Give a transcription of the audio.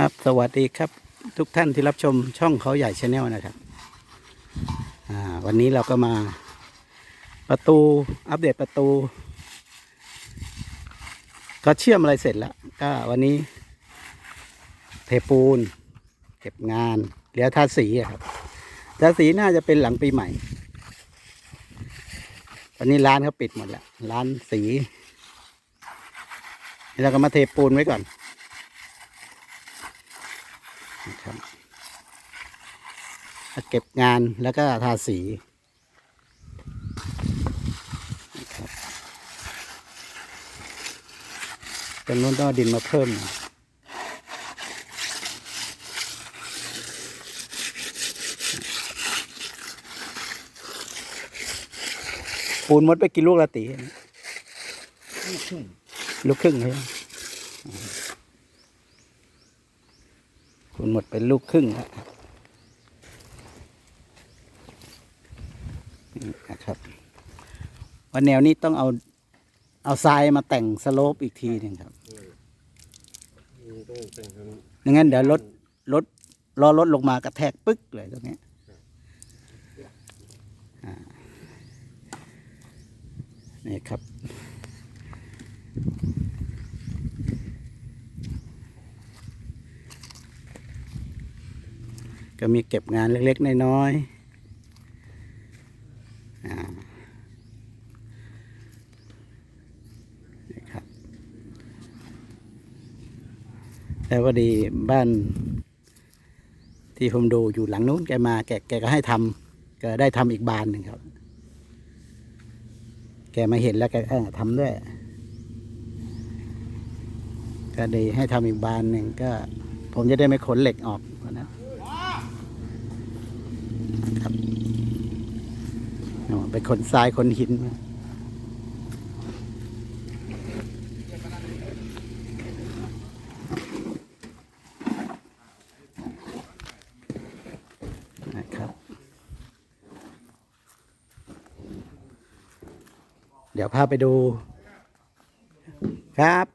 ครับ สวัสดีครับ ทุกท่านที่รับชมช่องเขาใหญ่ชาแนลนะครับวันนี้เราก็มาประตูอัปเดตประตู ก็เชื่อมอะไรเสร็จแล้วก็วันนี้ เทปูน เก็บงานเหลือทาสีครับทาสีน่าจะเป็นหลังปีใหม่ตอนนี้ร้านเขาปิดหมดแล้ว ร้านสีเราก็มาเทปูนไว้ก่อน นะครับเก็บงานแล้วก็ทาสีนะครับตรงนู้นต้องเอาดินมาเพิ่มหน่อยปูนมดไปกินลูกละตีลูกครึ่งใช่ไหมปู นหมดเป็นลูกครึ่งแล้วนี่นะครับวันแนวนี้ต้องเอาเอาทรายมาแต่งสโลปอีกทีหนึ่งครับต้องแต่งทไม่งั้นเดี๋ยวรถรถล้อรถลงมากระแทกปึ๊กเลยตรงเนี้ยอ่านี่ครับ ก็มีเก็บงานเล็กๆ น้อยๆนี่ครับแล้วพอดีบ้านที่ผมดูอยู่หลังนู้นแกมาแกแกก็ให้ทำก็ได้ทำอีกบานหนึ่งครับ แกมาเห็นแล้วแกเออทำด้วยก็ดีให้ทำอีกบานหนึ่งก็ ผมจะได้ไม่ขนเหล็กออกวันนั้นครับเอา ไปขนทรายขนหินมานะครับเดี๋ยวพาไปดู ครับ